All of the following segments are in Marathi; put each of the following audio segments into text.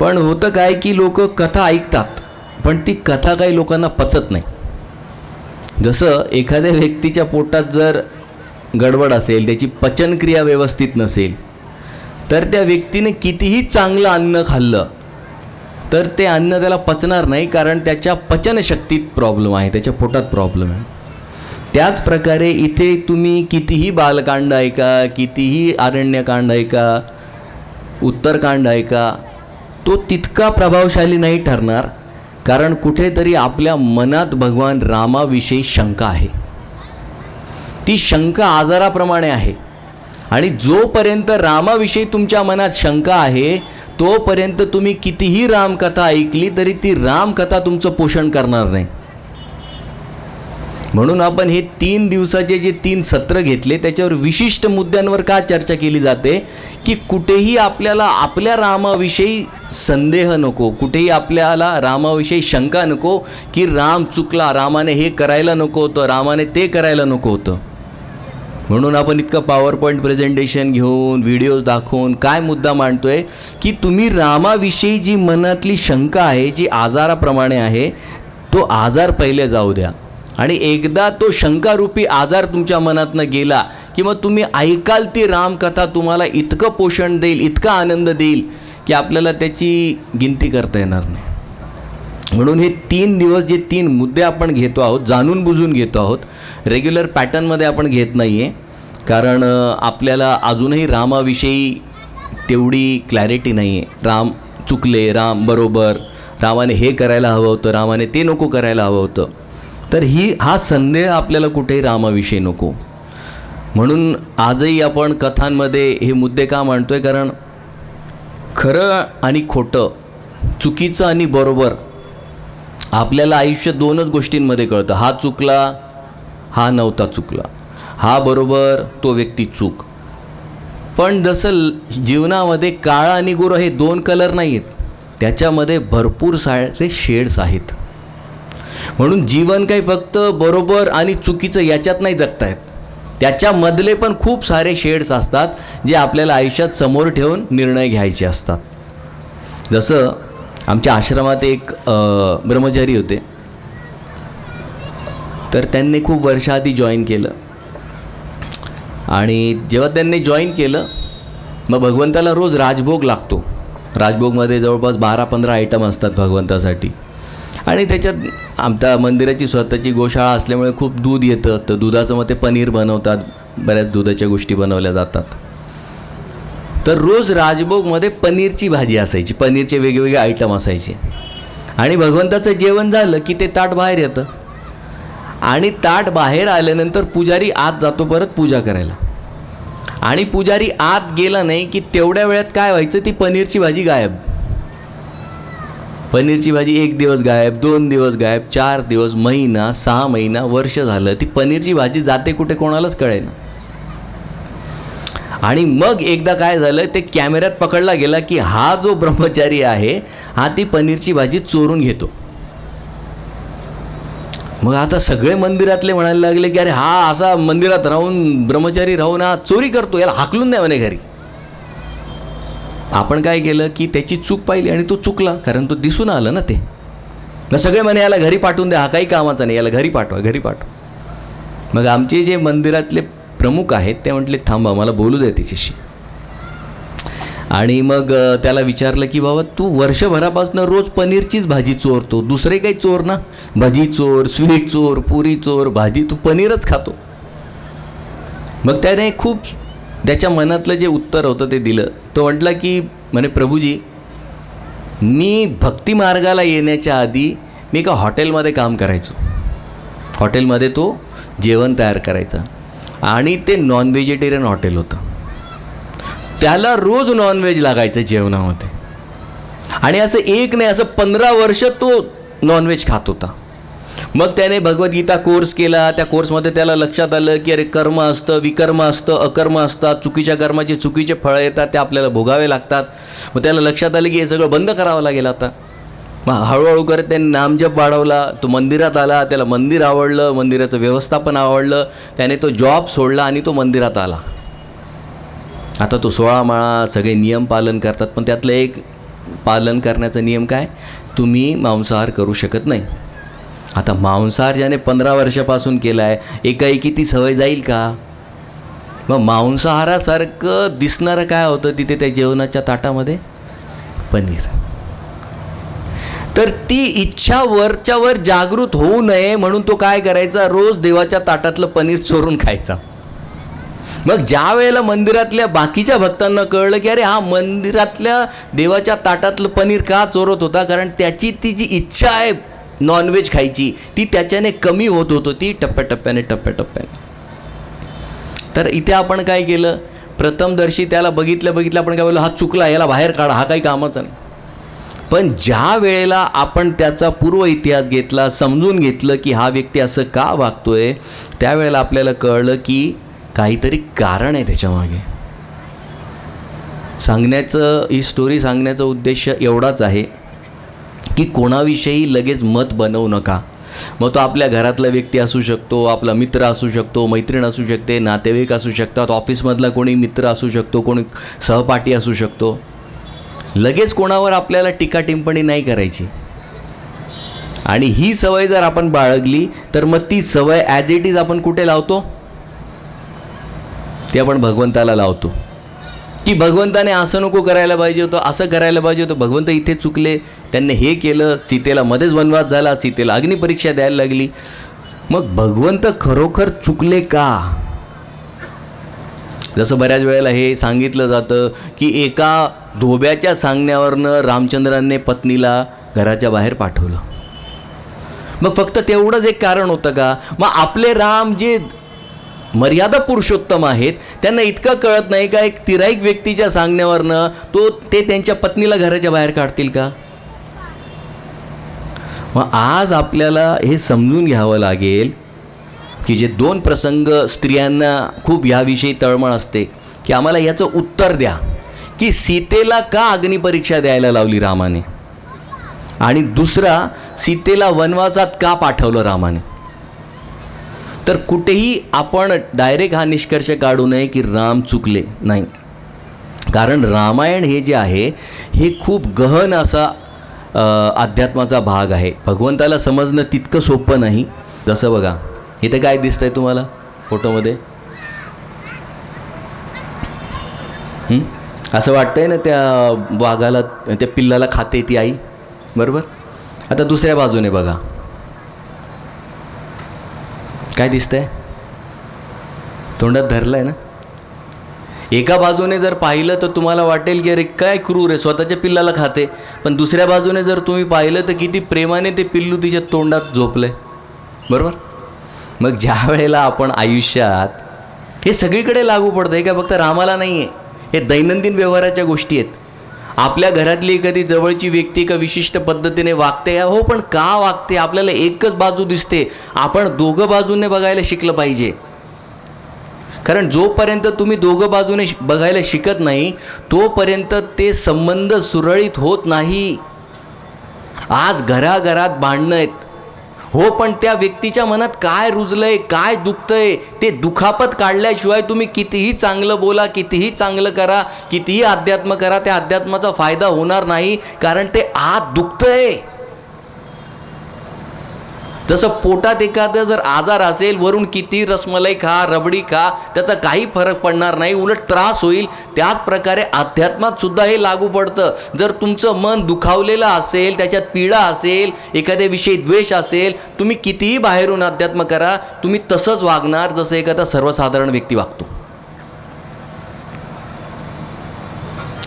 पण होतं काय की लोक कथा ऐकतात पण ती कथा काही लोकांना पचत नाही. जसं एखाद्या व्यक्तीच्या पोटात जर गडबड असेल त्याची पचनक्रिया व्यवस्थित नसेल तर त्या व्यक्तीने कितीही चांगलं अन्न खाल्लं तर ते अन्न त्याला पचणार नाही कारण त्याच्या पचनशक्तीत प्रॉब्लेम आहे त्याच्या पोटात प्रॉब्लेम आहे. त्याच प्रकारे इथे तुम्ही कितीही बालकांड ऐका कितीही आरण्यकांड ऐका उत्तरकांड ऐका तो तितका प्रभावशाली नाही ठरणार कारण कुठेतरी आपल्या मनात भगवान रामाविषयी शंका आहे. ती शंका आजाराप्रमाणे आहे. आणि जोपर्यंत रामाविषयी तुमच्या मनात शंका आहे तोपर्यंत तुम्ही कितीही रामकथा ऐकली तरी ती रामकथा तुमचं पोषण करणार नाही. म्हणून आपण हे तीन दिवसाचे जे तीन सत्र घेतले त्याच्यावर विशिष्ट मुद्द्यांवर का चर्चा केली जाते? की कुठेही आपल्याला आपल्या रामाविषयी संदेह नको कुठेही आपल्याला रामाविषयी शंका नको की राम चुकला रामाने हे करायला नको होतं रामाने ते करायला नको होतं. म्हणून आपण इतकं पॉवर पॉईंट प्रेझेंटेशन घेऊन व्हिडिओज दाखवून काय मुद्दा मांडतोय? की तुम्ही रामाविषयी जी मनातली शंका आहे जी आजाराप्रमाणे आहे तो आजार पहिले जाऊ द्या. आणि एकदा तो शंकारूपी आजार तुमच्या मनातनं गेला की मग तुम्ही ऐकाल ती रामकथा तुम्हाला इतकं पोषण देईल इतका आनंद देईल की आपल्याला त्याची गिनती करता येणार नाही. म्हणून हे तीन दिवस जे तीन मुद्दे आपण घेतो आहोत जाणून बुजून घेतो आहोत रेग्युलर पॅटर्नमध्ये आपण घेत नाही आहे कारण आपल्याला अजूनही रामाविषयी तेवढी क्लॅरिटी नाही आहे राम चुकले राम बरोबर रामाने हे करायला हवं होतं रामाने ते नको करायला हवं होतं. तर ही हा संदेह आपल्याला कुठेही रामाविषयी नको. म्हणून आजही आपण कथांमध्ये हे मुद्दे का मांडतोय? कारण खरं आणि खोटं चुकीचं आणि बरोबर आपल्याला आयुष्य दोनच गोष्टींमध्ये कळतं. हा चुकला हा नव्हता चुकला. हा बरोबर तो व्यक्ती चूक. पण जसं जीवनामध्ये काळा आणि गोरं हे दोन कलर नाही आहेत त्याच्यामध्ये भरपूर सारे शेड्स आहेत. म्हणून जीवन काही फक्त बरोबर आणि चुकीचं याच्यात नाही जगतायत. त्याच्यामधले पण खूप सारे शेड्स असतात जे आपल्याला आयुष्यात समोर ठेवून निर्णय घ्यायचे असतात. जसं आमच्या आश्रमात एक ब्रह्मचारी होते. तर त्यांनी खूप वर्षाआधी जॉईन केलं. आणि जेव्हा त्यांनी जॉईन केलं मग भगवंताला रोज राजभोग लागतो. राजभोगमध्ये जवळपास बारा पंधरा आयटम असतात भगवंतासाठी. आणि त्याच्यात आमच्या मंदिराची स्वतःची गोशाळा असल्यामुळे खूप दूध येतं. तर दुधाचं मग ते पनीर बनवतात. बऱ्याच दुधाच्या गोष्टी बनवल्या जातात. तर रोज राजभोगमध्ये पनीरची भाजी असायची. पनीरचे वेगवेगळे आयटम असायचे. आणि भगवंताचं जेवण झालं की ते ताट बाहेर येतं. आणि ताट बाहेर आल्यानंतर पुजारी आत जातो परत पूजा करायला. आणि पुजारी आत गेला नाही की तेवढ्या वेळात काय व्हायचं? ती पनीरची भाजी गायब. पनीरची भाजी एक दिवस गायब दोन दिवस गायब चार दिवस महिना सहा महिना वर्ष झालं. ती पनीरची भाजी जाते कुठे कोणालाच कळेना. आणि मग एकदा काय झालं ते कॅमेऱ्यात पकडला गेला की हा जो ब्रह्मचारी आहे हा ती पनीरची भाजी चोरून घेतो. मग आता सगळे मंदिरातले म्हणायला लागले की अरे हा असा मंदिरात राहून ब्रह्मचारी राहून हा चोरी करतो याला हाकलून द्या म्हणे घरी. आपण काय केलं की त्याची चूक पाहिली आणि तो चुकला कारण तो दिसून आलं ना ते. मग सगळे म्हणे याला घरी पाठवून द्या हा काही कामाचा नाही याला घरी पाठवा घरी पाठवा. मग आमचे जे मंदिरातले प्रमुख आहेत ते म्हटले थांबा मला बोलू द्या त्याच्याशी आणि मग त्याला विचारलं की बाबा तू वर्षभरापासून रोज पनीरचीच भाजी चोरतो दुसरे काही चोर ना? भजी चोर स्वीट चोर पुरी चोर भाजी तू पनीरच खातो. मग त्याने खूप त्याच्या मनातलं जे उत्तर होतं ते दिलं. तो म्हटला की म्हणे प्रभूजी मी भक्ती मार्गाला येण्याच्या आधी मी एका हॉटेलमध्ये काम करायचो. हॉटेलमध्ये तो जेवण तयार करायचा आणि ते नॉन व्हेजिटेरियन हॉटेल होतं. त्याला रोज नॉनव्हेज लागायचं जेवणामध्ये. आणि असं एक नाही असं पंधरा वर्ष तो नॉनव्हेज खात होता. मग त्याने भगवद्गीता कोर्स केला. त्या कोर्समध्ये त्याला लक्षात आलं की अरे कर्म असतं विकर्म असतं अकर्म असतात. चुकीच्या कर्माचे चुकीचे फळं येतात ते आपल्याला भोगावे लागतात. मग त्याला लक्षात आलं की हे सगळं बंद करावं लागेल आता. मग हळूहळू करत त्याने नामजप वाढवला. तो मंदिरात आला त्याला मंदिर आवडलं मंदिराचं व्यवस्थापन आवडलं. त्याने तो जॉब सोडला आणि तो मंदिरात आला. आता तो सोळा माळा सगळे नियम पालन करतात. पण त्यातलं एक पालन करण्याचा नियम काय? तुम्ही मांसाहार करू शकत नाही. आता मांसाहार ज्याने पंधरा वर्षापासून केला आहे एकाएकी ती सवय जाईल का? मग मांसाहारासारखं दिसणारं काय होतं तिथे त्या जेवणाच्या ताटामध्ये? पनीर. तर ती इच्छा वरच्या वर जागृत होऊ नये म्हणून तो काय करायचा? रोज देवाच्या ताटातलं पनीर चोरून खायचा. मग ज्या वेळेला मंदिरातल्या बाकीच्या भक्तांना कळलं की अरे हा मंदिरातल्या देवाच्या ताटातलं पनीर का चोरत होता? कारण त्याची ती जी इच्छा आहे नॉनव्हेज खायची. ती त्याच्याने कमी होत होत. होती टप्प्याटप्प्याने टप्प्याटप्प्याने. तर इथे आपण काय केलं? प्रथमदर्शी त्याला बघितलं बघितलं आपण काय बोललो हा चुकला याला बाहेर काढा हा काही कामाचा नाही. पण ज्या वेळेला आपण त्याचा पूर्व इतिहास घेतला समजून घेतलं की हा व्यक्ती असं का वागतोय त्यावेळेला आपल्याला कळलं की काहीतरी कारण आहे त्याच्यामागे. सांगण्याचं ही स्टोरी सांगण्याचा उद्देश एवढाच आहे. की कोणाविषयी लगेच मत बनवू नका. मग तो आपल्या घरातला व्यक्ती असू शकतो आपला मित्र असू शकतो मैत्रीण असू शकते नातेवाईक असू शकतात ऑफिसमधला कोणी मित्र असू शकतो कोणी सहपाठी असू शकतो. लगेच कोणावर आपल्याला टीका टिंपणी नाही करायची. आणि ही सवय जर आपण बाळगली तर मग ती सवय ॲज इट इज आपण कुठे लावतो? ते आपण भगवंताला लावतो. की भगवंताने असं नको करायला पाहिजे होतं असं करायला पाहिजे होतं भगवंत इथे चुकले त्यांनी हे केलं सीतेला मध्येच वनवास झाला सीतेला अग्निपरीक्षा द्यायला लागली. मग भगवंत खरोखर चुकले का? जसं बऱ्याच वेळेला हे सांगितलं जातं की एका धोब्याच्या सांगण्यावरनं रामचंद्राने पत्नीला घराच्या बाहेर पाठवलं. मग फक्त तेवढंच एक कारण होतं का? मग आपले राम जे मर्यादा पुरुषोत्तम आहेत त्यांना इतकं कळत नाही का एक तिराईक व्यक्तीच्या सांगण्यावरनं तो ते त्यांच्या पत्नीला घराच्या बाहेर काढतील का? मग आज आपल्याला हे समजून घ्यावं लागेल की जे दोन प्रसंग स्त्रियांना खूप ह्याविषयी तळमळ असते की आम्हाला याचं उत्तर द्या. की सीतेला का अग्निपरीक्षा द्यायला लावली रामाने? आणि दुसरा सीतेला वनवासात का पाठवलं रामाने? तर कुठेही आपण डायरेक्ट हा निष्कर्ष काढू नये की राम चुकले नाही. कारण रामायण हे जे आहे हे खूप गहन असा अध्यात्माचा भाग आहे. भगवंताला समजणं तितकं सोपं नाही. जसं बघा इथं काय दिसतंय तुम्हाला? फोटोमध्ये? असं असं वाटतंय ना त्या वाघाला त्या पिल्लाला खाते ती आई? बरोबर? आता दुसऱ्या बाजूने बघा. काय दिसतंय? तोंडात धरलं आहे ना? एका बाजूने जर पाहिलं तर तुम्हाला वाटेल की अरे काय क्रूर आहे स्वतःच्या पिल्लाला खाते. पण दुसऱ्या बाजूने जर तुम्ही पाहिलं तर किती प्रेमाने ते पिल्लू तिच्या तोंडात झोपलं आहे बरोबर? मग ज्या वेळेला आपण आयुष्यात हे सगळीकडे लागू पडतं हे काय फक्त रामाला नाही आहे हे दैनंदिन व्यवहाराच्या गोष्टी आहेत. आपल्या घरातली एखादी जवळची व्यक्ती का विशिष्ट पद्धतीने वागते हो पण का वागते? आपल्याला एकच बाजू दिसते. आपण दोघं बाजूने बघायला शिकलं पाहिजे. कारण जोपर्यंत तुम्ही दोघं बाजूने बघायला शिकत नाही तोपर्यंत ते संबंध सुरळीत होत नाही. आज घराघरात भांडणं आहेत. हो पण त्या व्यक्तीच्या मनात काय रुजलंय काय दुखतंय ते दुखापत काढल्याशिवाय तुम्ही कितीही चांगलं बोला कितीही चांगलं करा कितीही अध्यात्म करा त्या अध्यात्माचा फायदा होणार नाही कारण ते आत दुखतंय. जसं पोटात एखादं जर आजार असेल वरून किती रसमलाई खा रबडी खा त्याचा काही फरक पडणार नाही उलट त्रास होईल. त्याच प्रकारे अध्यात्मात सुद्धा हे लागू पडतं. जर तुमचं मन दुखावलेलं असेल त्याच्यात पीडा असेल एखाद्याविषयी द्वेष असेल तुम्ही कितीही बाहेरून अध्यात्म करा तुम्ही तसंच वागणार जसं एखादा सर्वसाधारण व्यक्ती वागतो.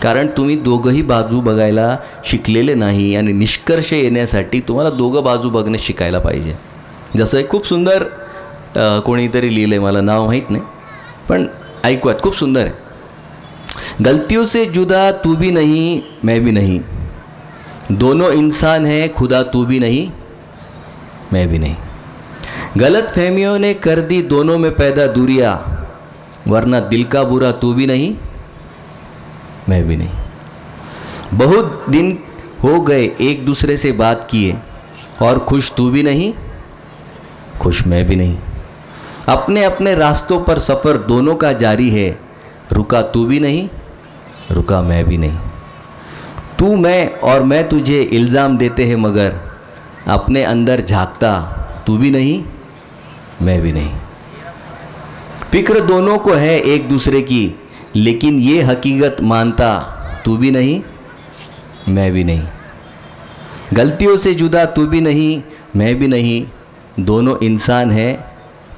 कारण तुम्ही दोघंही बाजू बघायला शिकलेले नाही आणि निष्कर्ष येण्यासाठी तुम्हाला दोघं बाजू बघणं शिकायला पाहिजे. जसं खूप सुंदर कोणीतरी लिहिलं आहे मला नाव माहीत नाही पण ऐकूयात खूप सुंदर आहे. गलतियों से जुदा तू भी नहीं मैं भी नहीं. दोनों इंसान हैं खुदा तू भी नहीं मैं भी नहीं. गलत फहमियों ने कर दी दोनों में पैदा दुरिया वरना दिल का बुरा तू भी नहीं मैं भी नहीं। बहुत दिन हो गए एक दूसरे से बात किए, और खुश तू भी नहीं, खुश मैं भी नहीं। अपने अपने रास्तों पर सफ़र दोनों का जारी है, रुका तू भी नहीं, रुका मैं भी नहीं। तू मैं और मैं तुझे इल्ज़ाम देते हैं, मगर अपने अंदर झांकता तू भी नहीं, मैं भी नहीं। फ़िक्र दोनों को है एक दूसरे की लेकिन ये हकीकत मानता तू भी नहीं मैं भी नहीं। गलतियों से जुदा तू भी नहीं मैं भी नहीं। दोनों इंसान हैं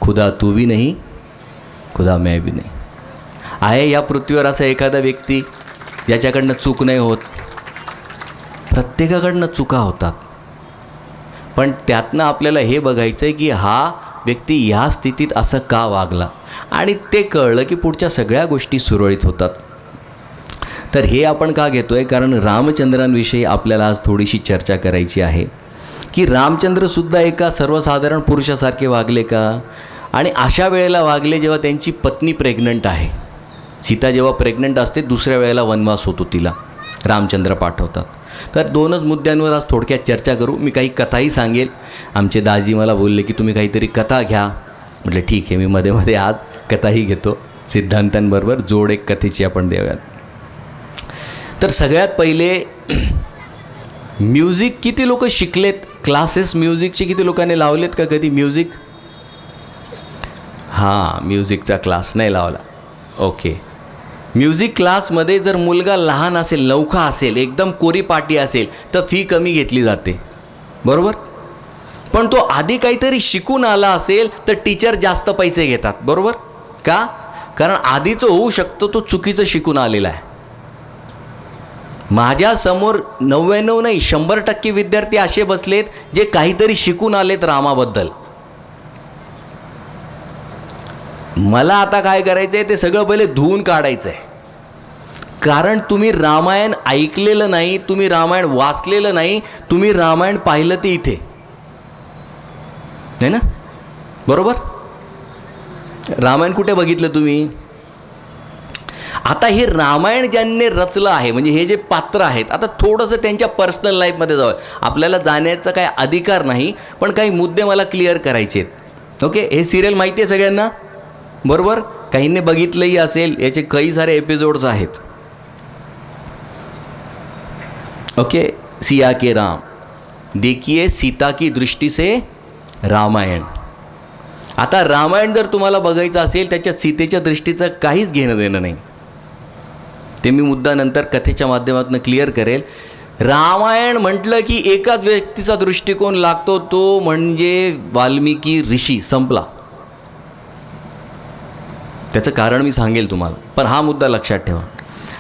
खुदा तू भी नहीं खुदा मैं भी नाही। आहे या पृथ्वीवर असा एखादा व्यक्ती याच्याकडनं चूक नाही होत प्रत्येकाकडनं चुका होतात. पण त्यातनं आपल्याला हे बघायचं आहे की हा व्यक्ती ह्या स्थितीत असं का वागला? आणि ते कळलं की पुढच्या सगळ्या गोष्टी सुरळीत होतात. तर हे आपण का घेतो आहे कारण रामचंद्रांविषयी आपल्याला आज थोडीशी चर्चा करायची आहे. की रामचंद्रसुद्धा एका सर्वसाधारण पुरुषासारखे वागले का? आणि अशा वेळेला वागले जेव्हा त्यांची पत्नी प्रेग्नंट आहे. सीता जेव्हा प्रेग्नंट असते दुसऱ्या वेळेला वनवास होतो तिला. रामचंद्र पाठवतात. तर दोनच मुद्द्यांवर आज थोडक्यात चर्चा करू. मी काही कथाही सांगेल. आमचे दाजी मला बोलले की तुम्ही काहीतरी कथा घ्या. म्हटलं ठीक आहे मी मध्ये मध्ये आज कथाही घेतो. सिद्धांतांबरोबर जोड एक कथेची आपण देऊयात. तर सगळ्यात पहिले म्युझिक किती लोक शिकलेत? क्लासेस म्युझिकचे किती लोकांनी लावलेत का कधी? म्युझिक? हां म्युझिकचा क्लास नाही लावला. ओके. म्युझिक क्लासमध्ये जर मुलगा लहान असेल नौखा असेल एकदम कोरी पाटी असेल तर फी कमी घेतली जाते. बरोबर? पण तो आधी काहीतरी शिकून आला असेल तर टीचर जास्त पैसे घेतात. बरोबर? का? कारण आधीचं होऊ शकतं तो चुकीचं शिकून आलेला आहे. माझ्यासमोर नव्याण्णव नाही शंभर टक्के विद्यार्थी असे बसलेत जे काहीतरी शिकून आलेत रामाबद्दल. मला आता काय करायचं आहे ते सगळं पहिले धुवून काढायचं आहे कारण तुम्ही रामायण ऐकलेलं नाही तुम्ही रामायण वाचलेलं नाही तुम्ही रामायण पाहिलं ते इथे. नाही ना? बरोबर? रामायण कुठे बघितलं तुम्ही? आता हे रामायण ज्यांनी रचलं आहे म्हणजे हे जे पात्र आहेत आता थोडंसं त्यांच्या पर्सनल लाईफमध्ये जावं. आपल्याला जाण्याचा काय अधिकार नाही पण काही मुद्दे मला क्लिअर करायचे आहेत. ओके हे सिरियल माहिती आहे सगळ्यांना? बरोबर? काहींनी बघितलंही असेल याचे काही सारे एपिसोड्स आहेत. ओके सिया के राम. देखिए सीता की दृष्टी से रामायण. आता रामायण जर तुम्हाला बघायचं असेल त्याच्या सीतेच्या दृष्टीचं काहीच घेणं देणं नाही. ते मी मुद्दा नंतर कथेच्या माध्यमातून क्लिअर करेल. रामायण म्हटलं की एकाच व्यक्तीचा दृष्टिकोन लागतो तो म्हणजे वाल्मिकी ऋषी संपला. त्याचं कारण मी सांगेल तुम्हाला. पण हा मुद्दा लक्षात ठेवा.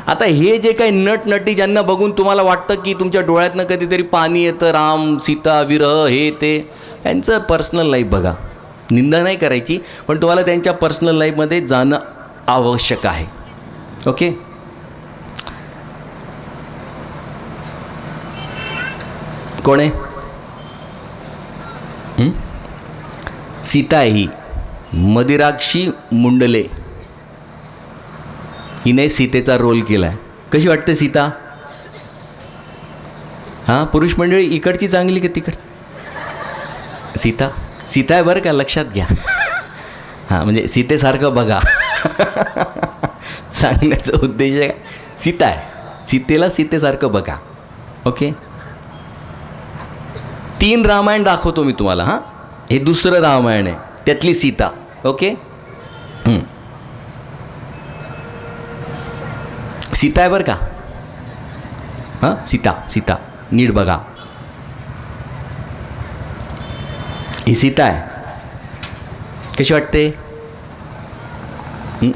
आता हे जे काही नटनटी ज्यांना बघून तुम्हाला वाटतं की तुमच्या डोळ्यातनं कधीतरी पाणी येतं राम सीता विरह हे ते त्यांचं पर्सनल लाईफ बघा. निंदा नाही करायची पण तुम्हाला त्यांच्या पर्सनल लाईफमध्ये जाणं आवश्यक आहे. ओके? कोण आहे? सीता आहे ही. मदिराक्षी मुंडले. हिने सीतेचा रोल केला आहे कशी वाटते सीता? हां पुरुष मंडळी इकडची चांगली की तिकड सीता? सीता आहे बरं का लक्षात घ्या. हां म्हणजे सीतेसारखं बघा. सांगण्याचा उद्देश आहे सीता आहे. सीतेला सीतेसारखं बघा. ओके? तीन रामायण दाखवतो मी तुम्हाला हां? हे दुसरं रामायण आहे. त्यातली सीता ओके? सीता आहे बरं का? हां? सीता सीता. नीट बघा. ही सीता आहे. कशी वाटते?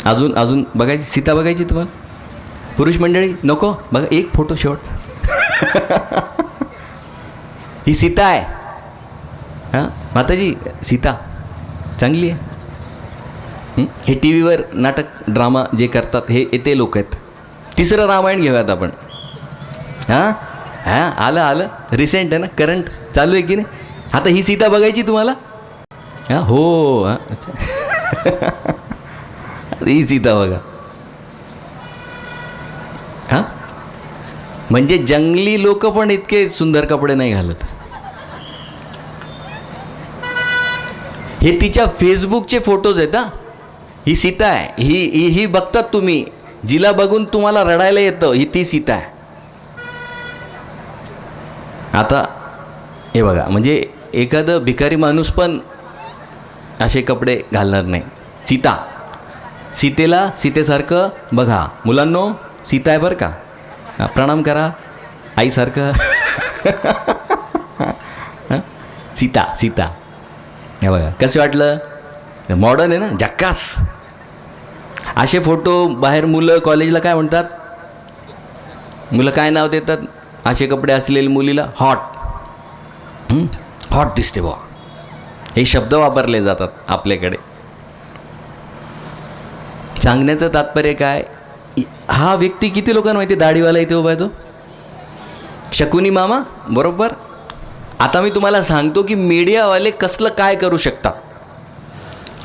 अजून अजून बघायची सीता बघायची तुम्हाला? पुरुष मंडळी नको बघा एक फोटो शेवट ही सीता आहे. हां? माताजी सीता. चांगली आहे. हे? टी व्हीवर नाटक ड्रामा जे करतात हे येते लोक आहेत. तिसरं रामायण घेऊयात आपण. हां? हां? आलं आलं. रिसेंट आहे ना? करंट चालू आहे की नाही? आता ही सीता बघायची तुम्हाला? हां? हो हां. अच्छा. ही सीता बघा. हां? म्हणजे जंगली लोक पण इतके सुंदर कपडे नाही घालत. हे तिच्या फेसबुकचे फोटोज आहेत हा. ही सीता आहे. ही ही ही बघतात तुम्ही. जिला बघून तुम्हाला रडायला येतं. ही ती सीता आहे. आता हे बघा. म्हणजे एखादं भिकारी माणूस पण असे कपडे घालणार नाही. सीता. सीतेला सीतेसारखं बघा. मुलांनो सीता आहे बरं का? प्रणाम करा. आईसारखं. सीता सीता. हे बघा कसं वाटलं? मॉडर्न आहे ना? जक्कास. असे फोटो बाहेर मुलं कॉलेजला काय म्हणतात? मुलं काय नाव देतात? असे कपडे असलेले मुलीला हॉट हॉट दिसते बुवा. हे शब्द वापरले जातात आपल्याकडे. सांगण्याचं तात्पर्य काय? हा व्यक्ती किती लोकांना माहिती आहे? दाढीवाला इथे उभा आहे तो? शकुनी मामा? बरोबर? आता मी तुम्हाला सांगतो की मीडियावाले कसलं काय करू शकतात?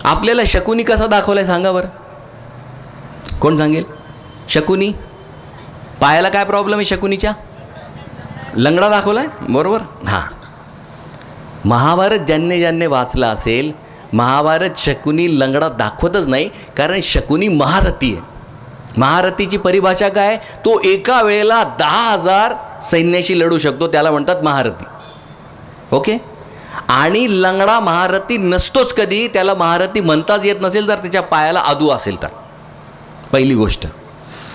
आपल्याला शकुनी कसा दाखवलाय सांगा बरं. कोण सांगेल? शकुनी? पायाला काय प्रॉब्लेम आहे शकुनीच्या? लंगडा दाखवलाय? बरोबर? हां. महाभारत ज्यांनी ज्यांनी वाचलं असेल महाभारत शकुनी लंगडा दाखवतच नाही कारण शकुनी महारथी आहे. महारथीची परिभाषा काय? तो एका वेळेला दहा हजार सैन्याशी लढू शकतो त्याला म्हणतात महारथी. ओके? आणि लंगडा महारथी नसतोच कधी त्याला महारथी म्हणताच येत नसेल तर त्याच्या पायाला आदू असेल तर. पहिली गोष्ट.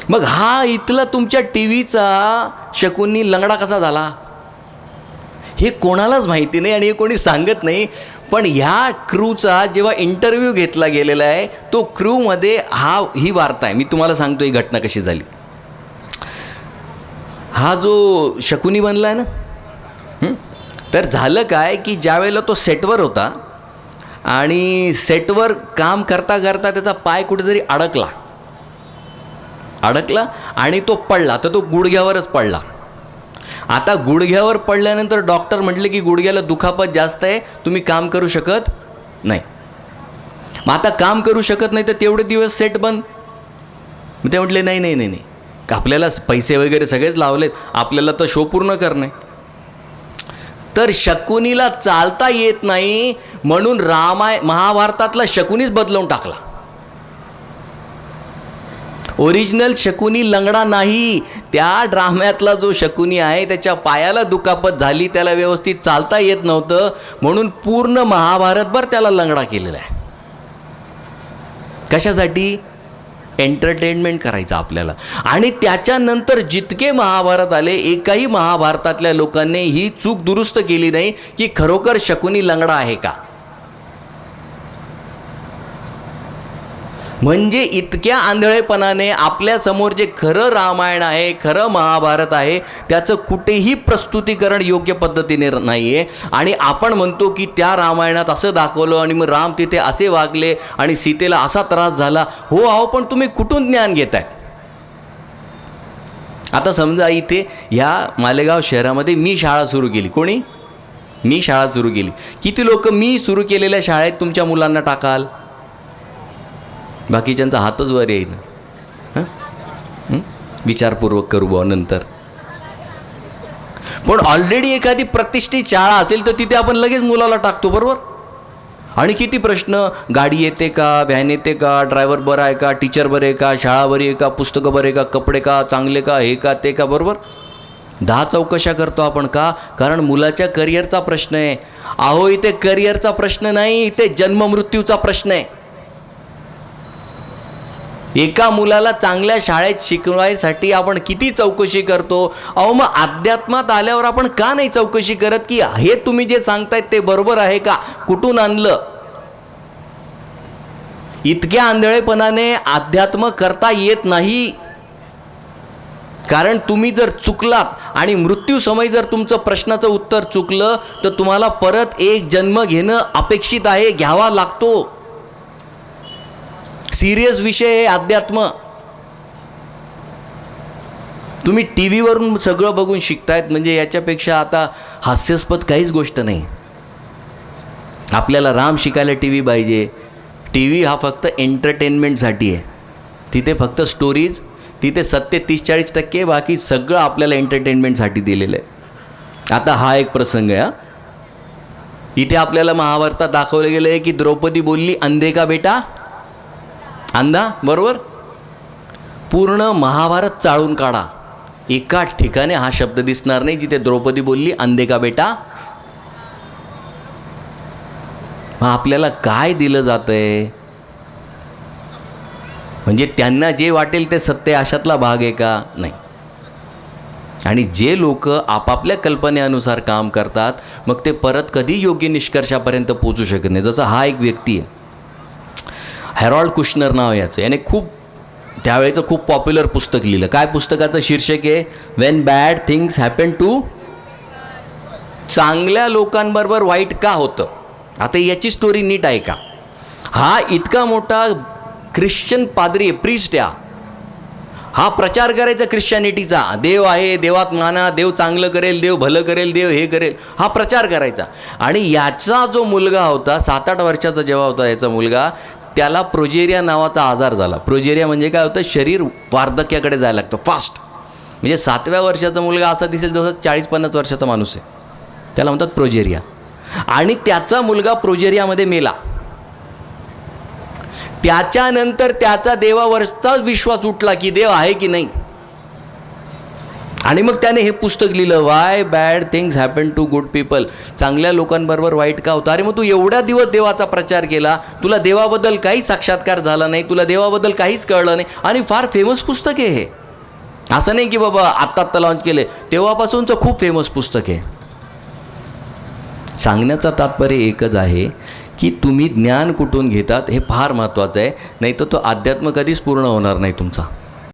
मग हा इथला तुमच्या टी व्हीचा शकुनी लंगडा कसा झाला? हे कोणालाच माहिती नाही आणि हे कोणी सांगत नाही पण ह्या क्रूचा जेव्हा इंटरव्ह्यू घेतला गेलेला आहे तो क्रूमध्ये हा ही वार्ता आहे. मी तुम्हाला सांगतो ही घटना कशी झाली. हा जो शकुनी बनला आहे ना तर झालं काय की ज्यावेळेला तो सेटवर होता आणि सेटवर काम करता करता त्याचा पाय कुठेतरी अडकला. अडकला आणि तो पडला. तर तो गुडघ्यावरच पडला. आता गुडघ्यावर पडल्यानंतर डॉक्टर म्हटले की गुडघ्याला दुखापत जास्त आहे तुम्ही काम करू शकत नाही. मग आता काम करू शकत नाही तर तेवढे दिवस सेट बंद मग ते म्हटले नाही नाही नाही नाही. आपल्याला पैसे वगैरे सगळेच लावलेत. आपल्याला तर शो पूर्ण करणे. तर शकुनीला चालता येत नाही म्हणून रामाय महाभारतातला शकुनीच बदलवून टाकला. ओरिजिनल शकुनी लंगडा नाही. त्या ड्राम्यातला जो शकुनी आहे त्याच्या पायाला दुखापत झाली त्याला व्यवस्थित चालता येत नव्हतं म्हणून पूर्ण महाभारतभर त्याला लंगडा केलेला आहे. कशासाठी? एंटरटेनमेंट करायचं आपल्याला. आणि त्याच्यानंतर जितके महाभारत आले एकाही महाभारतातल्या लोकांनी ही चूक दुरुस्त केली नाही की खरोखर शकुनी लंगडा आहे का? म्हणजे इतक्या आंधळेपणाने आपल्यासमोर जे खरं रामायण आहे खरं महाभारत आहे त्याचं कुठेही प्रस्तुतीकरण योग्य पद्धतीने नाही आहे आणि आपण म्हणतो की त्या रामायणात असं दाखवलं आणि मग राम तिथे असे वागले आणि सीतेला असा त्रास झाला. हो अहो पण तुम्ही कुठून ज्ञान घेताय? आता समजा इथे ह्या मालेगाव शहरामध्ये मी शाळा सुरू केली. कोणी? मी शाळा सुरू केली. किती लोक मी सुरू केलेल्या शाळेत तुमच्या मुलांना टाकाल? बाकीच्यांचा हातच वर येईल हं? विचारपूर्वक करू बुवा नंतर. पण ऑलरेडी एखादी प्रतिष्ठित शाळा असेल तर तिथे आपण लगेच मुलाला टाकतो बरोबर? आणि किती प्रश्न गाडी येते का व्हॅन येते का ड्रायव्हर बरं आहे का टीचर बरे आहे का शाळा बरी आहे का पुस्तकं बरे का कपडे का चांगले का हे का ते का बरोबर? दहा चौकशा करतो आपण का? कारण मुलाच्या करिअरचा प्रश्न आहे. अहो इथे करिअरचा प्रश्न नाही इथे जन्ममृत्यूचा प्रश्न आहे. एका मुलाला चांगल्या शाळेत शिकवायसाठी आपण किती चौकशी करतो? अहो मग अध्यात्मात आल्यावर आपण का नाही चौकशी करत? की हे तुम्ही जे सांगतायत ते बरोबर आहे का? कुठून आणलं? इतक्या आंधळेपणाने अध्यात्म करता येत नाही. कारण तुम्ही जर चुकलात आणि मृत्यूसमयी जर तुमचं प्रश्नाचं उत्तर चुकलं तर तुम्हाला परत एक जन्म घेणं अपेक्षित आहे घ्यावा लागतो. सिरियस विषय आहे अध्यात्म. तुम्ही टी व्हीवरून सगळं बघून शिकतायत म्हणजे याच्यापेक्षा आता हास्यास्पद काहीच गोष्ट नाही. आपल्याला राम शिकायला टी व्ही पाहिजे. टी व्ही हा फक्त एंटरटेनमेंटसाठी आहे. तिथे फक्त स्टोरीज तिथे सत्य तीस चाळीस टक्के बाकी सगळं आपल्याला एंटरटेनमेंटसाठी दिलेलं आहे. आता हा एक प्रसंग आहे हा. इथे आपल्याला महाभारतात दाखवलं गेलं आहे की द्रौपदी बोलली अंधे का बेटा? अंधा बरोबर? पूर्ण महाभारत चाळून काढा. एकाच ठिकाणी हा शब्द दिसणार नाही जिथे द्रौपदी बोलली अंधे का बेटा? मग आपल्याला काय दिलं जातंय? म्हणजे त्यांना जे वाटेल ते सत्य अशातला भाग आहे का? नाही. आणि जे लोक आपापल्या कल्पनेनुसार काम करतात मग ते परत कधी योग्य निष्कर्षापर्यंत पोचू शकत नाही जसं हा एक व्यक्ती आहे. हॅरॉल्ड कुशनर नाव याचं. याने खूप त्यावेळेचं खूप पॉप्युलर पुस्तक लिहिलं. काय पुस्तकाचं शीर्षक आहे? When bad things happen to चांगल्या लोकांबरोबर वाईट का होतं? आता याची स्टोरी नीट आहे का हा इतका मोठा ख्रिश्चन पादरी आहे प्रिस्ट या. हा प्रचार करायचा ख्रिश्चॅनिटीचा. देव आहे देवात माना देव चांगलं करेल देव भलं करेल देव हे करेल. हा प्रचार करायचा. आणि याचा जो मुलगा होता सात आठ वर्षाचा जेव्हा होता याचा मुलगा त्याला प्रोजेरिया नावाचा आजार झाला. प्रोजेरिया म्हणजे काय होतं? शरीर वार्धक्याकडे जायला लागतं. फास्ट म्हणजे सातव्या वर्षाचा मुलगा असा दिसेल जसं चाळीस पन्नास वर्षाचा माणूस आहे. त्याला म्हणतात प्रोजेरिया. आणि त्याचा मुलगा प्रोजेरियामध्ये मेला. त्याच्यानंतर त्याचा देवावरचाच विश्वास उठला की देव आहे की नाही? आणि मग त्याने हे पुस्तक लिहिलं why bad things happen to good people चांगल्या लोकांबरोबर वाईट का होतं? अरे मग तू एवढ्या दिवस देवाचा प्रचार केला तुला देवाबद्दल काही साक्षात्कार झाला नाही तुला देवाबद्दल काहीच कळलं नाही आणि फार फेमस पुस्तक आहे हे. असं नाही की बाबा आत्ता आत्ता लॉन्च केले तेव्हापासूनचं खूप फेमस पुस्तक आहे. सांगण्याचा तात्पर्य एकच आहे की तुम्ही ज्ञान कुठून घेतात हे फार महत्त्वाचं आहे नाही तर तो अध्यात्म कधीच पूर्ण होणार नाही तुमचा.